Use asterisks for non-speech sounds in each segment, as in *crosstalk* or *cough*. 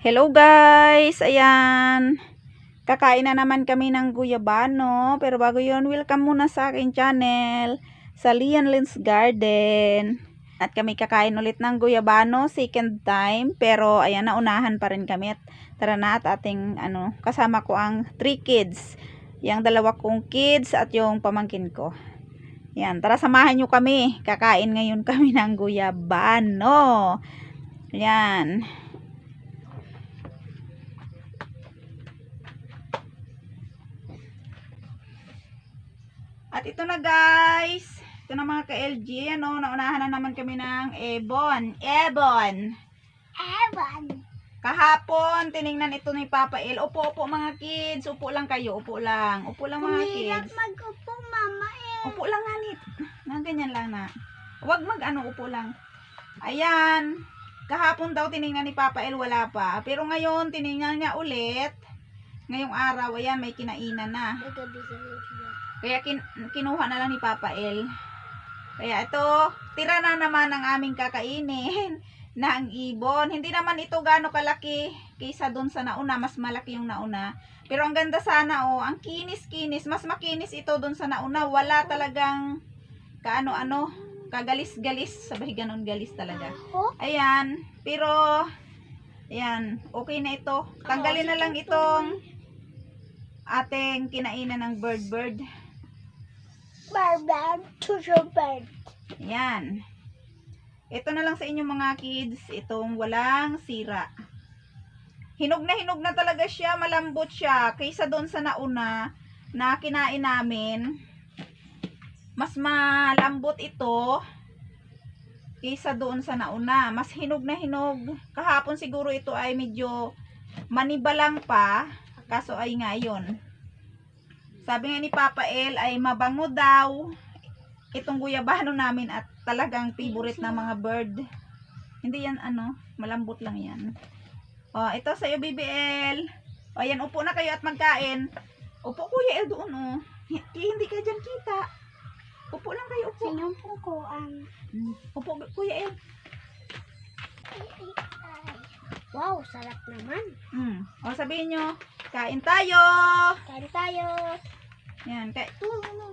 Hello guys! Ayan. Kakain na naman kami ng guyabano. Pero bago yun, welcome muna sa aking channel. Sa Lian Lynn's Garden. At kami kakain ulit ng guyabano. Second time. Pero ayan, naunahan pa rin kami. At tara na at ating ano, kasama ko ang three kids. Yung dalawa kong kids at yung pamangkin ko. Yan, tara samahan nyo kami. Kakain ngayon kami ng guyabano. Yan. At ito na guys. Ito na mga ka-LG. Ano, naunahan na naman kami ng Ebon. Ebon. Ewan. Kahapon, tiningnan ito ni Papa El. Upo, upo mga kids. Upo lang kayo. Upo lang. Upo lang mga Umiyak kids. mag-upo, mama eh. Upo lang hanit. Na ganyan lang na. Huwag mag ano, upo lang. Ayan. Kahapon daw tiningnan ni Papa El, wala pa. Pero ngayon, tiningnan niya ulit. Ngayong araw, ayan, may kinainan na. Nagabi sa. Kaya kin- kinuha na lang ni Papa El. Kaya ito, tira na naman ang aming kakainin *laughs* ang ibon. Hindi naman ito gaano kalaki kaysa doon sa nauna. Mas malaki yung nauna. Pero ang ganda sana oh, ang kinis-kinis. Mas makinis ito doon sa nauna. Wala talagang kaano-ano, kagalis-galis. Sabay ganun galis talaga. Ayan. Pero, ayan, okay na ito. Tanggalin na lang itong ating kinainan ng bird-bird. Barban to the bed. Yan. Ito na lang sa inyo mga kids. Itong walang sira. Hinog na hinog na talaga siya. Malambot siya. Kaysa doon sa nauna na kinain namin. Mas malambot ito. Kaysa doon sa nauna. Mas hinog na hinog. Kahapon siguro ito ay medyo manibalang pa. Kaso ay ngayon. Sabi nga ni Papa El ay mabango daw itong guyabano namin at talagang favorite ng mga bird. Hindi yan ano, malambot lang yan. O, ito sa'yo BBL. O, yan, upo na kayo at magkain. Upo Kuya El doon, o. Hi- Hindi ka dyan kita. Upo lang kayo, upo. Sinyong pungkuan. Mm, Upo, Kuya El. Wow, sarap naman. Mm. O, sabihin nyo, kain tayo. Kain tayo. Yan, kain,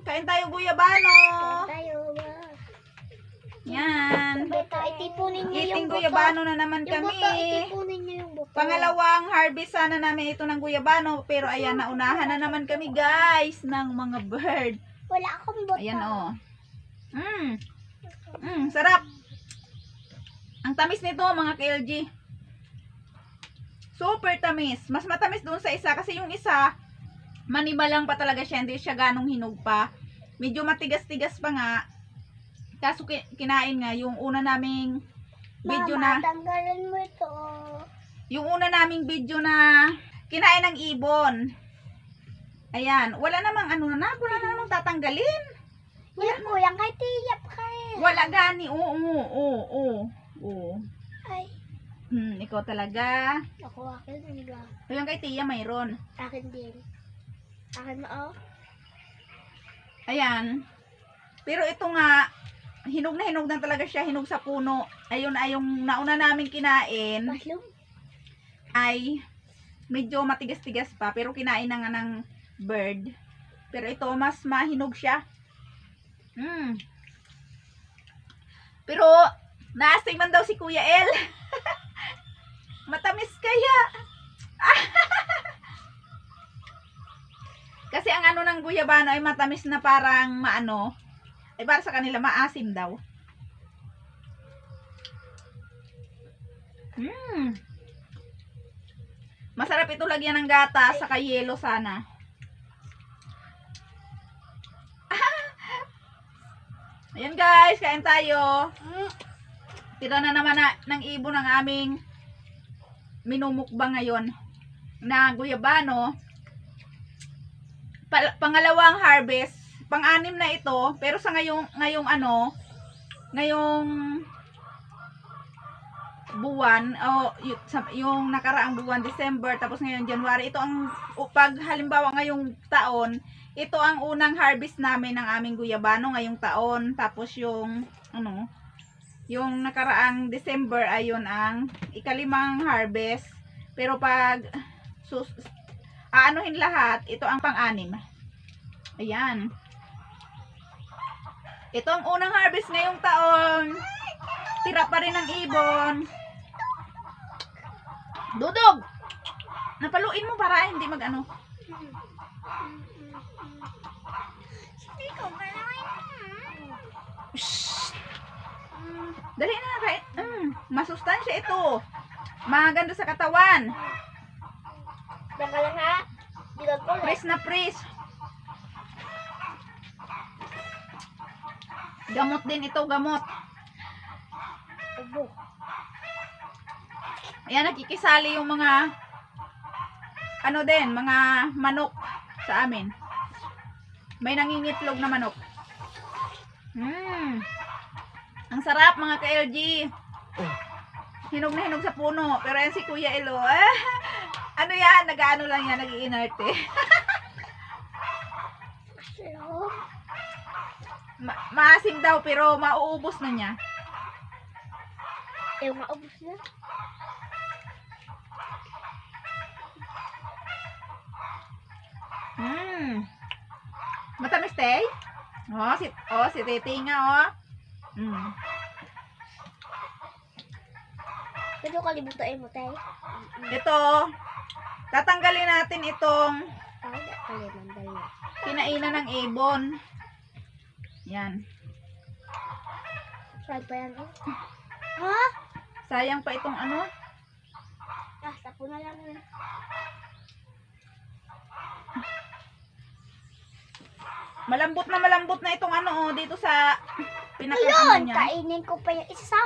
kain tayo guyabano. Kain tayo. Yan. Sabay tayo, tipunin niyo yung Eating buto. guyabano na naman Yung kami. buto, itipunin niyo yung buto. Pangalawang harvest sana namin ito ng guyabano. Pero ayan, naunahan na naman kami guys ng mga bird. Wala akong buto. Ayan oh. Mmm. Mmm, sarap. Ang tamis nito mga KLG. Super tamis. Mas matamis doon sa isa kasi yung isa manibalang pa talaga siya. Hindi siya ganong hinog pa. Medyo matigas-tigas pa nga. Kaso ki- kinain nga yung una naming video na Mama, tanggalin mo ito. yung una naming video na kinain ng ibon. Ayan, wala namang ano na, wala na namang tatanggalin. Wala ko yan kay tiyap kay. Wala gani, oo, oo, oo. oo. Ay, Hmm, ikaw talaga. ako akin. Ba? Yung kay Tia mayroon. Akin din. Akin mo, oh. Ayan. Pero ito nga, hinog na hinog na talaga siya, hinog sa puno. Ayun ay yung nauna namin kinain Mushroom? ay medyo matigas-tigas pa pero kinain na nga ng bird. Pero ito mas mahinog siya. Mm. Pero naastig man daw si Kuya El. *laughs* Matamis kaya. *laughs* Kasi ang ano ng guyabano ay matamis na parang maano. Ay para sa kanila maasim daw. Mm. Masarap ito lagyan ng gata sa yelo sana. *laughs* Ayan guys, kain tayo. Mm. Tira na naman na, ng ibon ang aming minumukbang ngayon na guyabano. Pa- pangalawang harvest, pang-anim na ito, pero sa ngayong ngayong ano, ngayong buwan o sa- yung nakaraang buwan December tapos ngayon January ito ang pag halimbawa ngayong taon ito ang unang harvest namin ng aming guyabano ngayong taon tapos yung ano yung nakaraang December ayun ang ikalimang harvest Pero pag sus, aanuhin lahat, ito ang pang-anim. Ayan. Ito ang unang harvest ngayong taon. Tira pa rin ang ibon. Dudog! Napaluin mo para hindi mag-ano. Hindi ko Shh! Dali na, kahit, mm, masustansya ito. Maganda sa katawan. Baka lang ha. Ka ko Pris na pris. Gamot din ito, gamot. Ubo. Ayan, nakikisali yung mga ano din, mga manok sa amin. May nangingitlog na manok. Mmm. Ang sarap mga ka-LG. Hinog na hinog sa puno. Pero yan si Kuya Elo. Ah, *laughs* ano yan? Nag-ano lang yan. Nag-iinarte. *laughs* Ma- maasim daw pero mauubos na niya. Eh, maubos na. Mmm. Matamis, Tay? Oh, si, oh, si Titi nga, oh. Mm. Pero kalibutan mo, tay. Ito, tatanggalin natin itong kinainan ng ibon. Yan. Saan pa yan, oh? *laughs* Ha? Sayang pa itong ano. Ah, sapo na lang yun. Malambot na malambot na itong ano, oh, dito sa pinaka ano Ayun! niya. Kainin ko pa yung isa.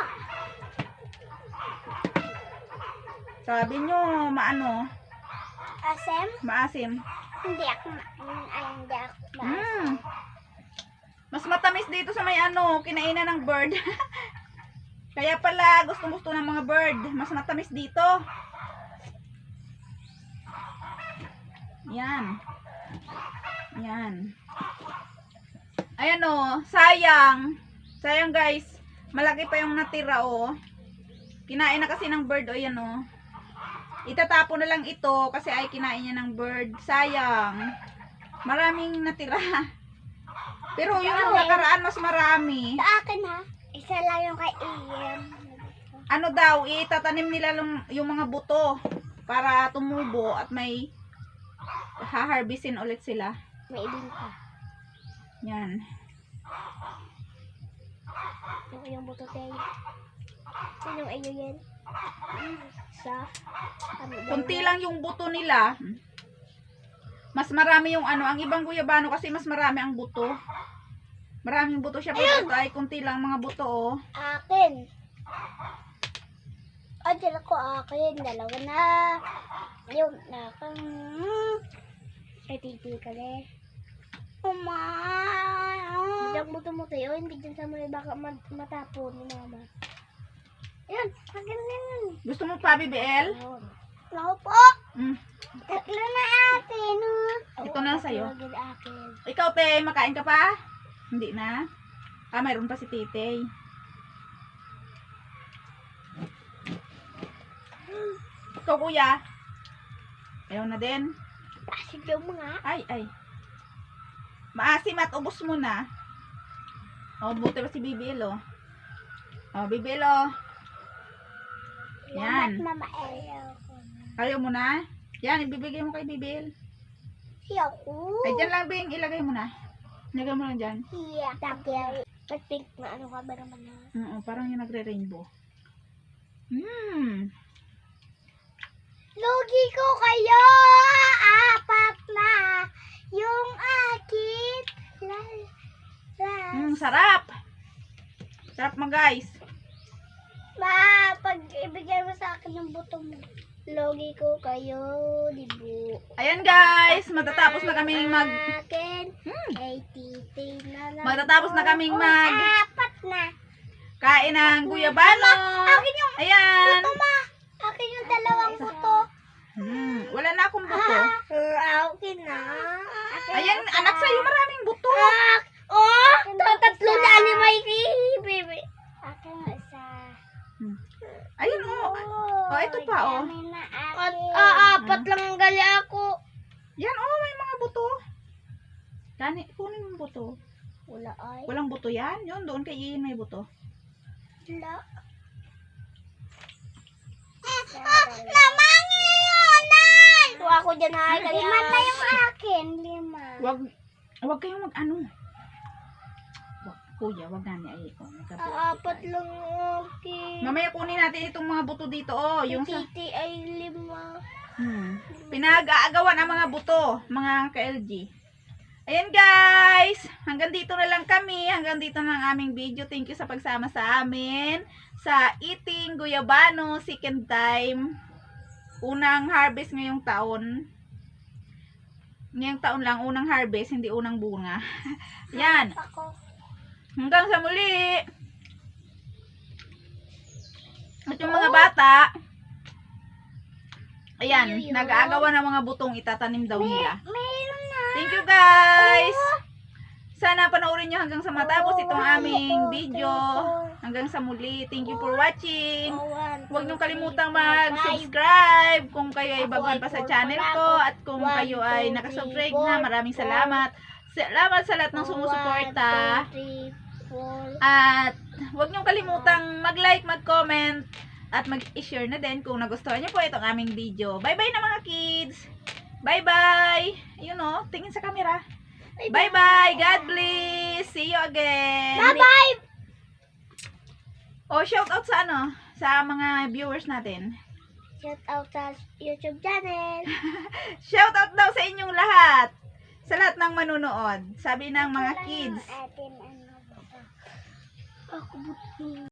Sabi nyo, maano, Asem? maasim. Hindi ako ma... Ay, hindi ako ma... Mm. Mas matamis dito sa may ano, kinainan ng bird. *laughs* Kaya pala gusto gusto ng mga bird. Mas matamis dito. Yan. Yan. Ayan o, sayang. Sayang guys. Malaki pa yung natira o. Kinain na kasi ng bird o yan o. Itatapo na lang ito kasi ay kinain niya ng bird. Sayang. Maraming natira. *laughs* Pero yung Dami. nakaraan mas marami. Sa akin, ha? Isa lang yung kay Ian. Ano daw, itatanim nila yung, yung mga buto para tumubo at may haharbisin ulit sila. May ibin pa. Yan. Yung yung buto tayo. Sinong iyo yan? Sa... Ano Kunti lang yung buto nila. Mas marami yung ano, ang ibang guyabano kasi mas marami ang buto. Maraming buto siya pero ito ay kunti lang mga buto oh. Akin. Ah, dala ko akin. Dalawa na. Yung nakang... Ay, titi ka. Uma. Hindi ang buto mo tayo. Hindi dyan sa may baka mat- matapon ni mama. Yan. Na yun. Gusto mo pa BBL? Ako po. Mm. Tatlo na atin. oh. Ito na sa'yo. Ikaw te, makain ka pa? Hindi na. Ah, mayroon pa si Titay. Ikaw kuya. Ayaw na din. Asin yung mga. Ay, ay. Maasim at ubos mo na. Oh, buti pa si Bibil, oh. Oh, Bibil, oh. Yan. Mama Ayaw mo na? Yan, ibibigay mo kay Bibil. Ayaw ko. Ay, dyan lang, Bing. Ilagay mo na. Ilagay mo lang dyan. Iya. Tapos, pink na ano ka ba naman na? Oo, parang yung nagre-rainbow. Hmm. Lugi ko kayo! Apat na yung akin. La, la. Hmm, sarap. Sarap mo, guys. Ma, pag ibigay mo sa akin yung buto mo. Logi ko kayo, dibu. Ayan, guys. Matatapos na kaming mag... Akin, Hmm. na lang. Matatapos na kaming mag... Apat na. Kain ng guyabano. Akin yung Ayan. buto, ma. Akin yung dalawang buto. Hmm, wala na akong buto. Ah, akin na. Akin Ayan, na. anak sa'yo, maraming buto. Ah, oh, tatlo na ni Mikey, baby. Akin isa. Hmm. Ayun, oh. Oh, ito pa, oh. At aapat lang ang gali ako. Yan, oh, may mga buto. Kani, kunin mo yung buto. Wala ay. Walang buto yan. Yun, doon kay Ian may buto. Wala. Naman yun! Tuwa ako dyan ay. Lima na yung akin. Lima. Wag, wag kayong mag ano. Wag, kuya, wag na niya. Ay, nagkabuto Aapat tayo. lang ang akin. Mamaya kunin natin itong mga buto dito, oh. Yung sa, Titi ay lima. hmm, pinag-aagawan ang mga buto, mga ka-LG. Ayan guys, hanggang dito na lang kami, hanggang dito na ang aming video. Thank you sa pagsama sa amin sa eating guyabano second time. Unang harvest ngayong taon. Ngayong taon lang, unang harvest, hindi unang bunga. *laughs* Yan. Hanggang sa muli. At yung mga bata, ayan, nag-aagawan ng mga butong itatanim daw nila. Thank you guys! Sana panoorin nyo hanggang sa matapos itong aming video. Hanggang sa muli. Thank you for watching. Huwag niyong kalimutang mag-subscribe kung kayo ay baguhan pa sa channel ko at kung kayo ay nakasubscribe na. Maraming salamat. Salamat sa lahat ng sumusuporta. At huwag niyong kalimutang mag-like, mag-comment, at mag-share na din kung nagustuhan niyo po itong aming video. Bye-bye na mga kids! Bye-bye! Ayun o, tingin sa camera. Bye-bye! God bless! See you again! Bye-bye! O, shout out sa ano? Sa mga viewers natin. Shout out sa YouTube channel. *laughs* Shout out daw sa inyong lahat. Sa lahat ng manunood. Sabi ng mga kids. Ano? Ako.